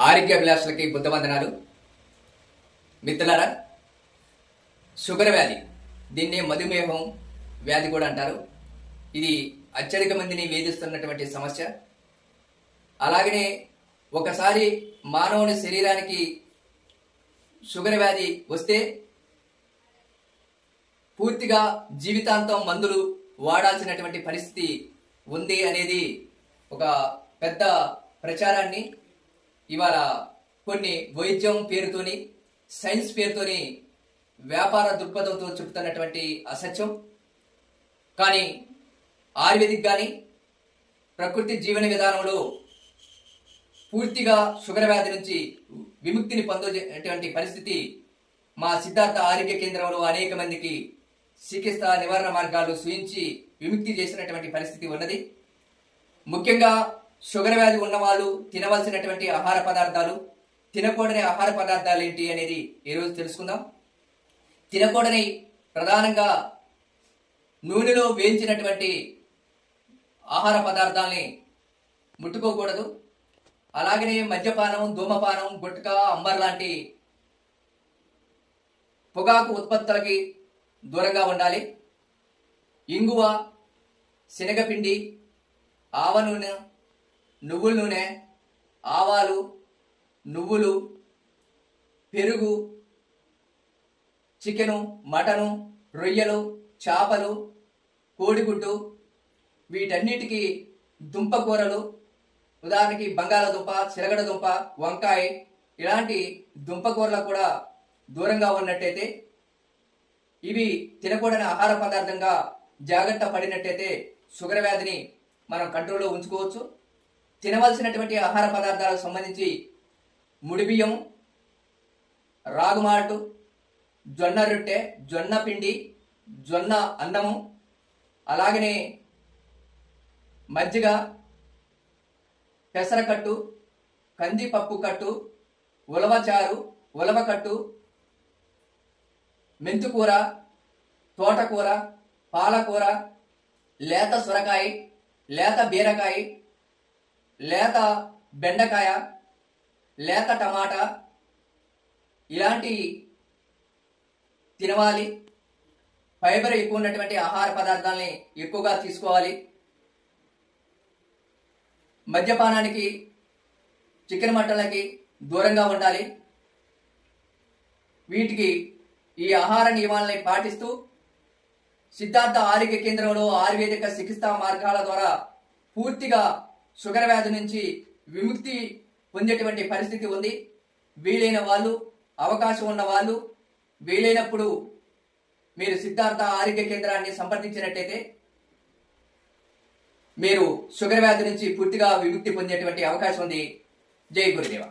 ఆరోగ్యాభిలాషులకి బుద్ధవందనాలు. మిత్రులారా షుగర్ వ్యాధి దీన్నే మధుమేహం వ్యాధి కూడా అంటారు. ఇది అత్యధిక మందిని వేధిస్తున్నటువంటి సమస్య. అలాగనే ఒకసారి మానవుని శరీరానికి షుగర్ వ్యాధి వస్తే పూర్తిగా జీవితాంతం మందులు వాడాల్సినటువంటి పరిస్థితి ఉంది అనేది ఒక పెద్ద ప్రచారాన్ని ఇవాళ కొన్ని వైద్యం పేరుతోని సైన్స్ పేరుతోని వ్యాపార దృక్పథంతో చెబుతున్నటువంటి అసత్యం. కానీ ఆయుర్వేదిక్ కానీ ప్రకృతి జీవన విధానంలో పూర్తిగా షుగర్ వ్యాధి నుంచి విముక్తిని పొందేటువంటి పరిస్థితి మా సిద్ధార్థ ఆరోగ్య కేంద్రంలో అనేక మందికి చికిత్స నివారణ మార్గాలు సూచించి విముక్తి చేసినటువంటి పరిస్థితి ఉన్నది. ముఖ్యంగా షుగర్ వ్యాధి ఉన్నవాళ్ళు తినవలసినటువంటి ఆహార పదార్థాలు తినకూడని ఆహార పదార్థాలు ఏంటి అనేది ఈరోజు తెలుసుకుందాం. తినకూడని ప్రధానంగా నూనెలో వేయించినటువంటి ఆహార పదార్థాలని ముట్టుకోకూడదు. అలాగనే మద్యపానం ధూమపానం గుట్కా అంబర్ లాంటి పొగాకు ఉత్పత్తులకి దూరంగా ఉండాలి. ఇంగువ శనగపిండి ఆవ నూనె నువ్వుల నూనె ఆవాలు నువ్వులు పెరుగు చికెను మటను రొయ్యలు చేపలు కోడిగుడ్డు వీటన్నిటికీ దుంప కూరలు ఉదాహరణకి బంగాళదుంప చిరగడ దుంప వంకాయ ఇలాంటి దుంపకూరలు కూడా దూరంగా ఉన్నట్టయితే ఇవి తినకూడని ఆహార పదార్థంగా జాగ్రత్త పడినట్టయితే షుగర్ వ్యాధిని మనం కంట్రోల్లో ఉంచుకోవచ్చు. తినవలసినటువంటి ఆహార పదార్థాలకు సంబంధించి ముడి బియ్యం రాగుమాటు జొన్న రొట్టె జొన్న పిండి జొన్న అన్నము అలాగనే మజ్జిగ పెసరకట్టు కందిపప్పు కట్టు ఉలవచారు ఉలవకట్టు మెంతుకూర తోటకూర పాలకూర లేత సొరకాయ లేత బీరకాయ లేత బెండకాయ లేత టమాటా ఇలాంటి తినవాలి. ఫైబర్ ఎక్కువ ఉన్నటువంటి ఆహార పదార్థాలని ఎక్కువగా తీసుకోవాలి. మద్యపానానికి చికెన్ మటన్లకి దూరంగా ఉండాలి. వీటికి ఈ ఆహార నియమాలని పాటిస్తూ సిద్ధార్థ ఆరోగ్య కేంద్రంలో ఆయుర్వేదిక చికిత్సా మార్గాల ద్వారా పూర్తిగా షుగర్ వ్యాధి నుంచి విముక్తి పొందేటువంటి పరిస్థితి ఉంది. వీలైన వాళ్ళు అవకాశం ఉన్న వాళ్ళు వీలైనప్పుడు మీరు సిద్ధార్థ ఆరోగ్య కేంద్రాన్ని సంప్రదించినట్టయితే మీరు షుగర్ వ్యాధి నుంచి పూర్తిగా విముక్తి పొందేటువంటి అవకాశం ఉంది. జై గురుదేవ.